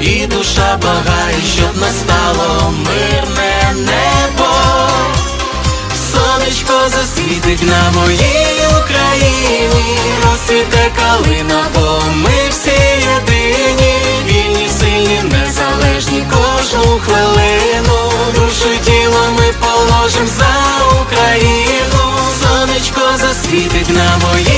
І душа благає, щоб настало мирне небо. Сонечко засвітить на моїй Україні, розцвіте калина, бо ми всі єдині, вільні, сильні, незалежні кожну хвилину. Душу тіло ми положим за Україну. Сонечко засвітить на моїй